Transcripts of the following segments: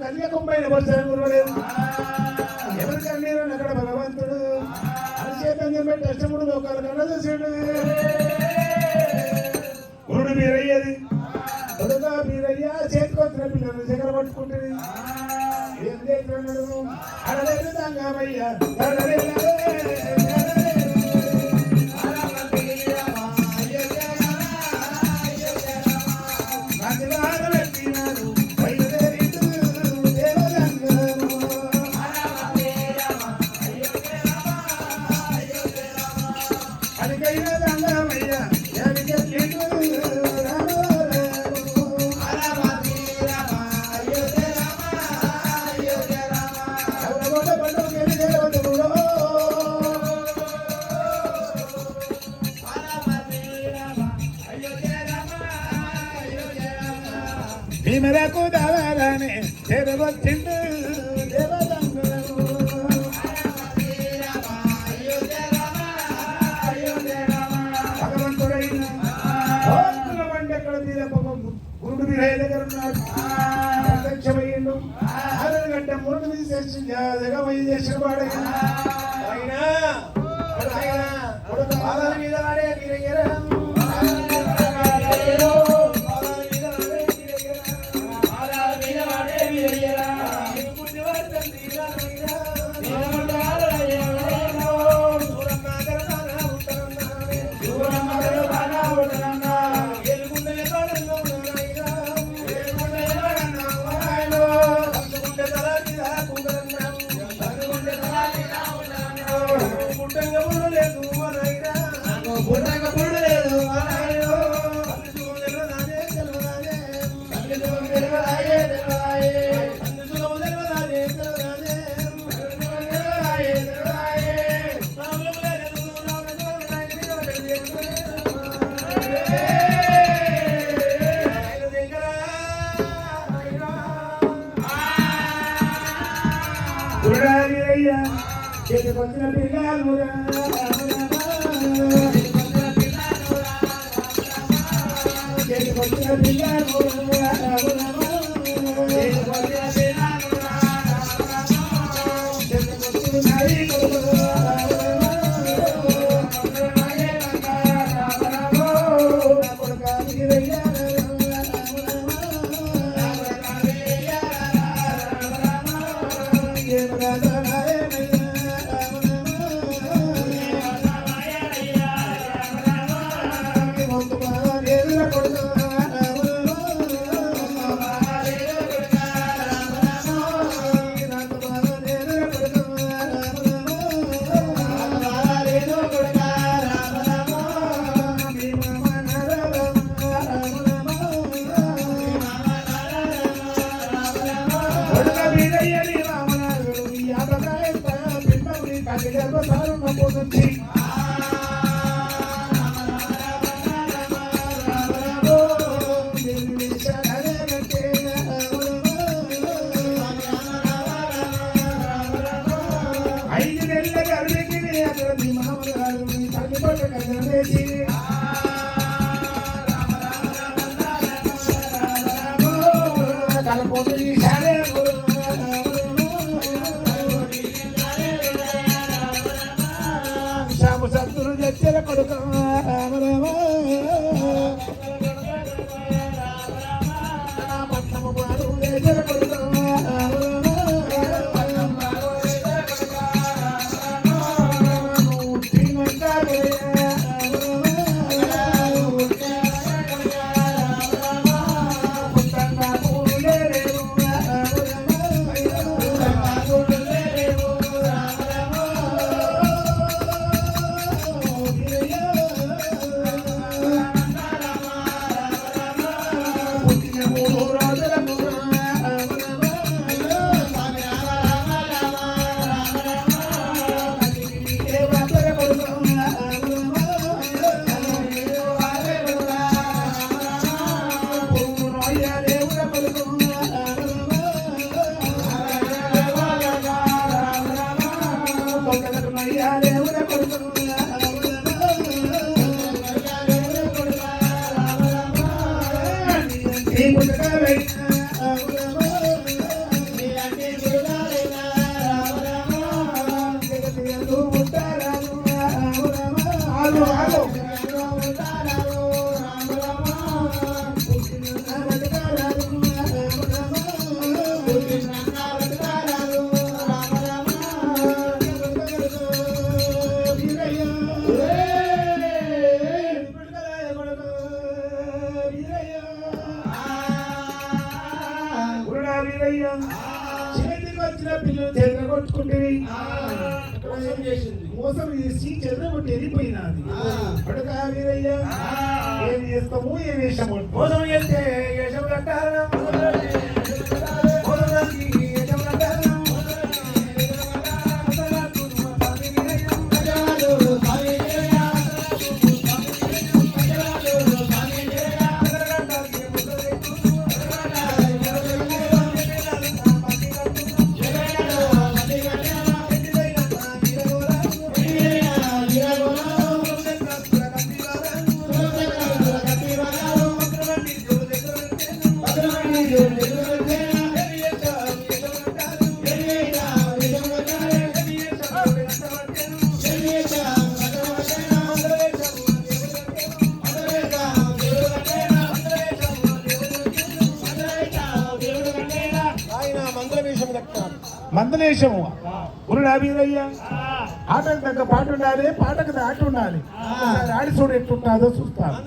కన్యాకుమారి వచ్చాను గురువలేవు ఎవరి కన్నీరు అక్కడ భగవంతుడు అరిచేతంగా పెట్టి అష్టముడు లోకాలు కన్నదశుడు గురుడు మీరయ్యేది. కొడుగా మీరయ్యా చేతికొచ్చిన పిల్లలు దగ్గర పట్టుకుంటుంది ఏం చేస్తున్నాడు అడలేదు మూడు మీద చేసి చేతికొచ్చిన పిల్లలు చేతికొచ్చిన పిల్లలు America. అయ్యా దేవుడ కొడుకు అయ్యా. చేతికి వచ్చిన పిల్లలు చెదర కొట్టుకుంటుంది మోసం చేసి చెదర కొట్టి వెళ్ళిపోయినది. పడక వీరయ్యా ఏం చేస్తాము ఏం వేషం మోసం చేస్తే వేషం కట్టాలా అయ్యా. ఆటకు తగ్గ పాట ఉండాలి. పాటకు ఆట ఉండాలి ఆడి చూడు ఎట్టుంటుందో చూస్తాను.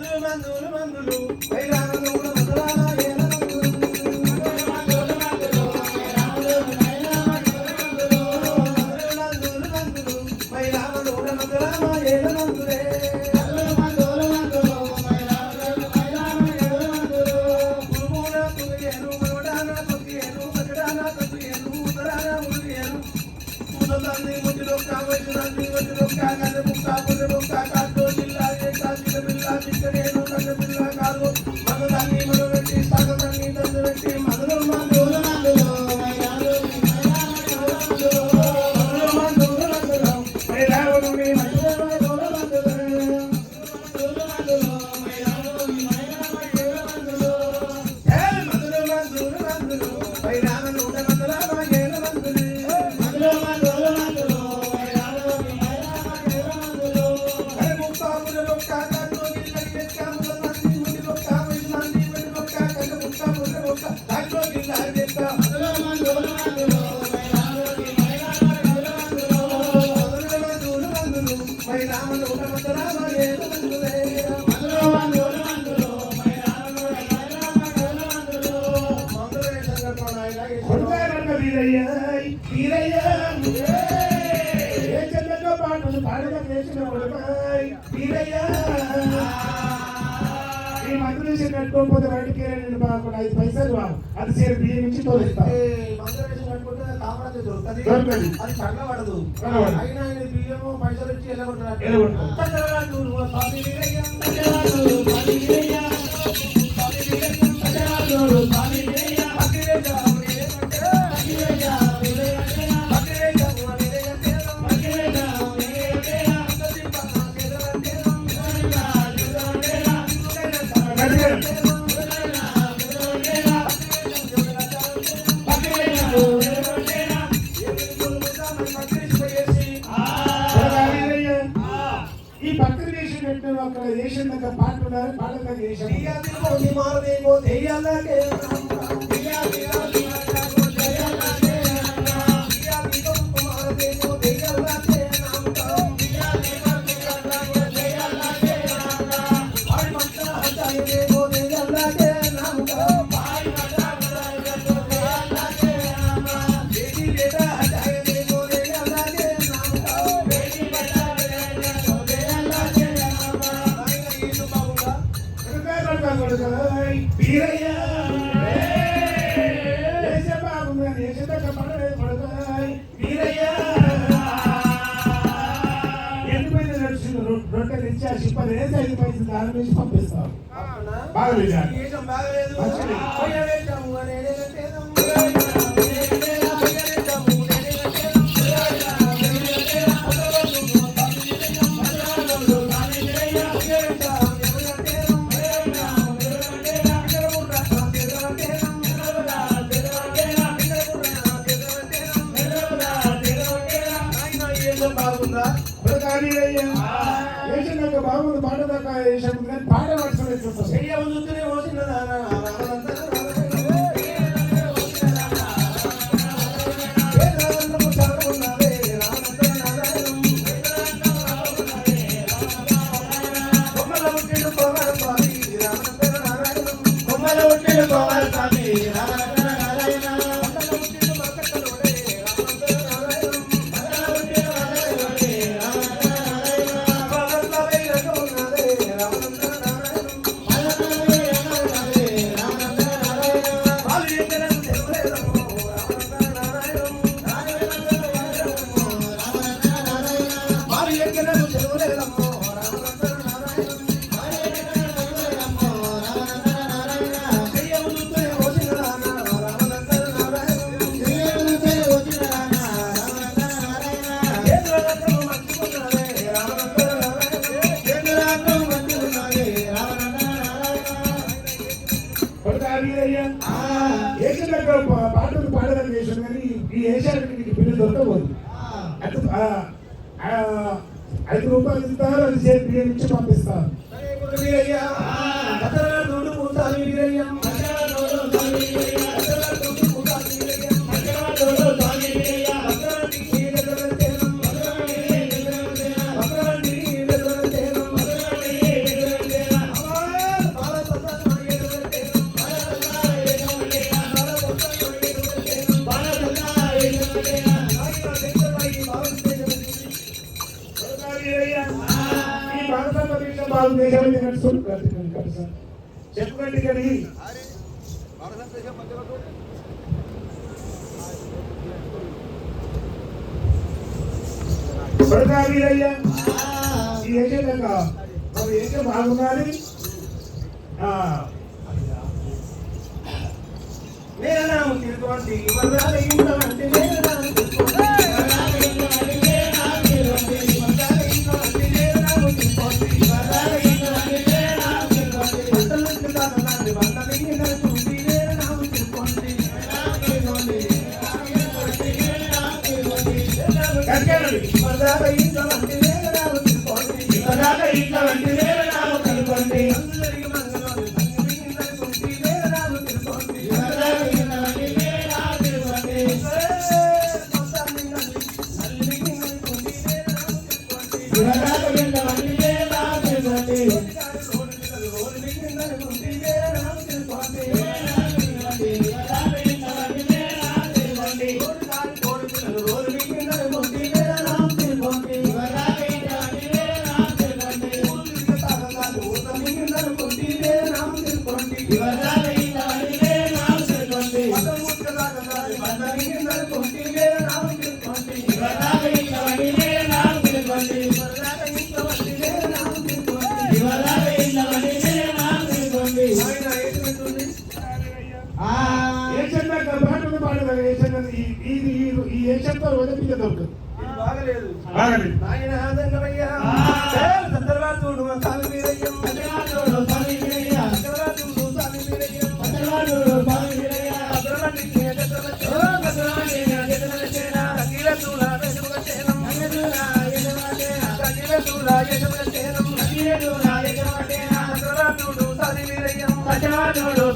వీరయ్యాయ్ వీరయ్యాను పాటు పాడక చేసిన ఉడకాయ్ వీరయ్యా ఈ మందు నుంచి కట్టుకోకపోతే రెండు మాకు ఐదు పైసలు అది సేరు బియ్యం నుంచి తోలిస్తా. అది పడదు. అయినా బియ్యము పైసలు వచ్చి ఎలా దయాలకే Santa ఇది వేసానికి నీకు బిల్లు దొరకబోదు ఐదు రూపాయలు ఇస్తారు అది సేపు బియ్యం ఇచ్చి పంపిస్తారు భారతదేశానికి నడుస్తుంది చెప్పకండి కానీ ప్రజావీరయ్యా ఈ ఏకేదంగా అవి ఏకే బాగున్నది నేనన్నా తిరుగుతుంది వరదాలు ఇంత అంటే నేనన్నా తిరుగుతుంది ನೋಡು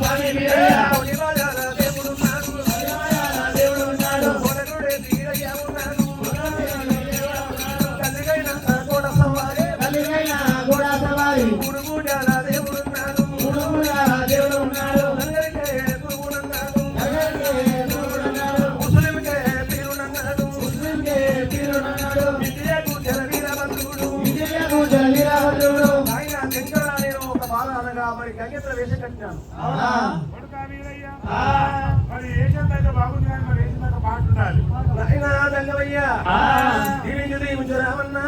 కట్టినాను. మరి అయితే బాగుంది కానీ మరి ఏషియన్ అయితే పాట ఉండాలి దంగవయ్యా దీవించు రామన్న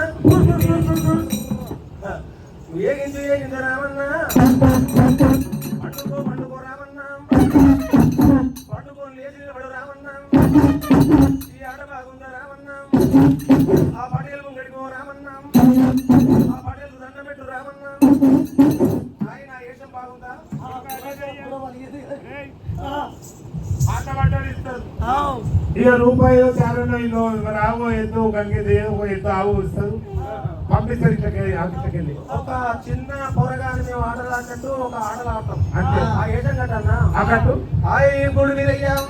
ఈ ఆట బాగుందా రామన్న ఆ పటేలు గడిపో రామన్న ఆ పటేలు దండం పెట్టు Oh. ఇక రూపాయలు చారో మరి ఆవు ఎద్దు గంగేది ఏదో ఎద్దు ఆవు ఇస్తారు. Uh-huh. పంపిస్తారు ఇట్లకి ఒక చిన్న పొరగాని మేము ఆటలు ఒక ఆటలు ఆడతాం. అంటే ఏటన్నా అన్నట్టు హాయ్ గుడి వీరయ్యాం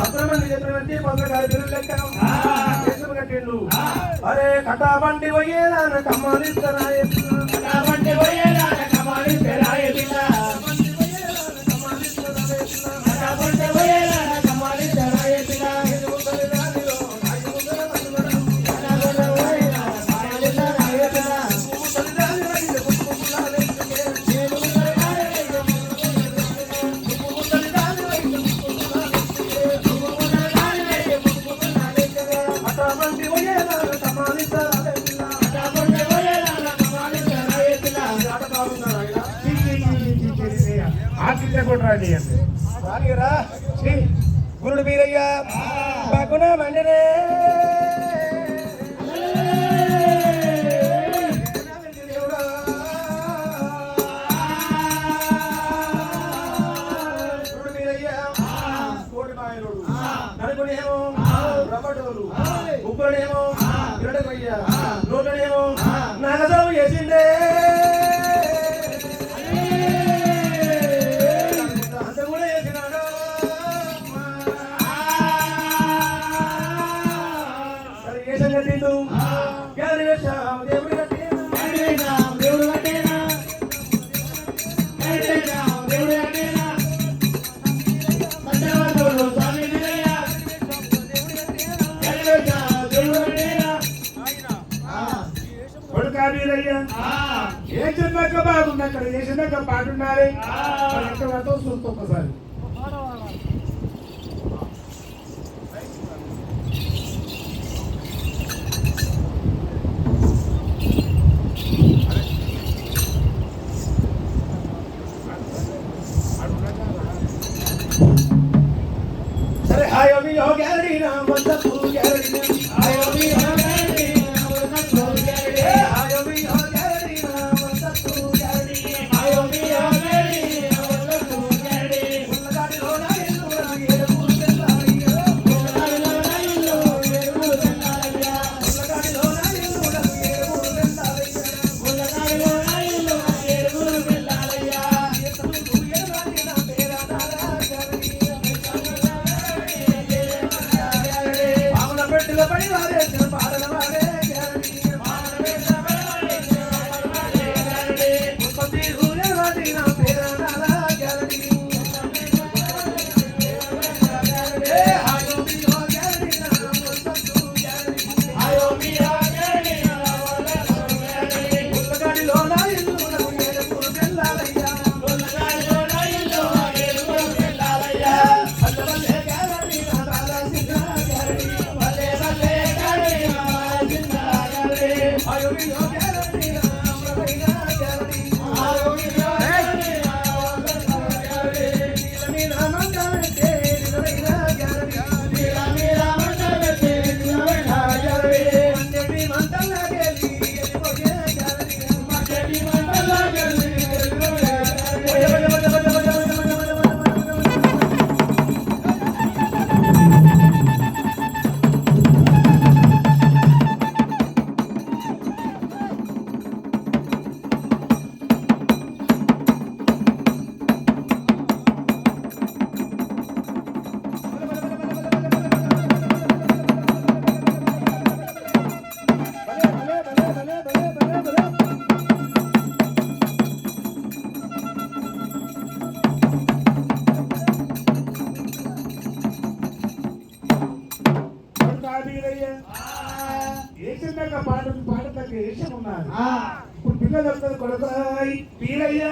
భద్రమంది చక్రవర్తి పంచగారి బిల్లు కట్టాం కేసులు కట్టిండు. అరే కటాబండి పోయేదాన కమ్మాలి కటాబండి లేదయ్యా ఏ చిన్నక్క బాగుంది? అక్కడ ఏ చిన్నక్క పాట ఉండాలి? అక్కడ ఒక్కసారి చిన్నగా పాట పాట తగ్గ వేషం ఉన్నారు ఇప్పుడు పిల్లలు వస్తారు కొడుకాయ్ పీలయ్యా